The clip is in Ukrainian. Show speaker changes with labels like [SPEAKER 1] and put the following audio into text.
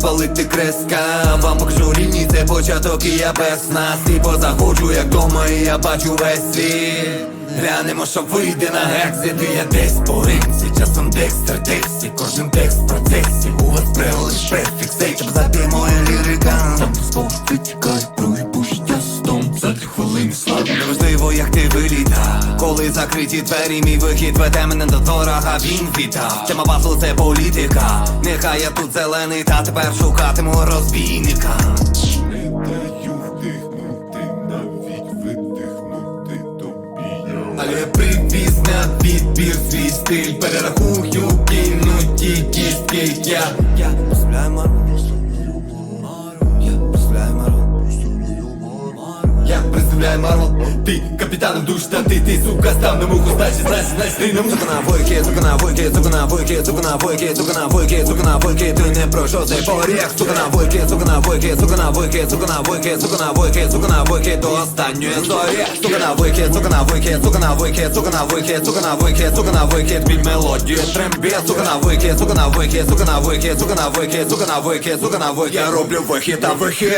[SPEAKER 1] палити креска. Вам покажу рівні, це початок і я без нас. І позаходжу, як дома, і я бачу весь світ. Глянемо, що вийде на екзит І я десь по ринці, часом декстер тексті Кожен текст в процесі, у вас прелиш префікс Щоб заб'є моя лірика. Там сповж витікає, проїбуш тестом За дві хвилини слава Неважливо, як ти виліта Коли закриті двері, мій вихід веде мене до ворога, він вітав Тема батлу це політика Нехай я тут зелений, та тепер шукатиму розбійника Але привіз на відбір свій стиль Перерахую кинуті кістки Я, я представляю мару я представляю Марвел Ти капітаном душ та ти, ти, сука, став на муху Значить, значить, значить, ти на муху Сука на войки, сука на войки, сука на войки, сука на войки, сука на войки, сука на войки Ти не пройшов цей поріг Сука на войки, сука на войки, сука на войки, сука на войки, сука на войки, сука на войки До останньої зорі Сука на войки, сука на войки, сука на войки, сука на войки, сука на войки, сука на войки Під мелодію трембі Сука на войки, сука на войки, сука на войки, сука на войки, сука на войки, сука на войки Я роблю вихід та вихід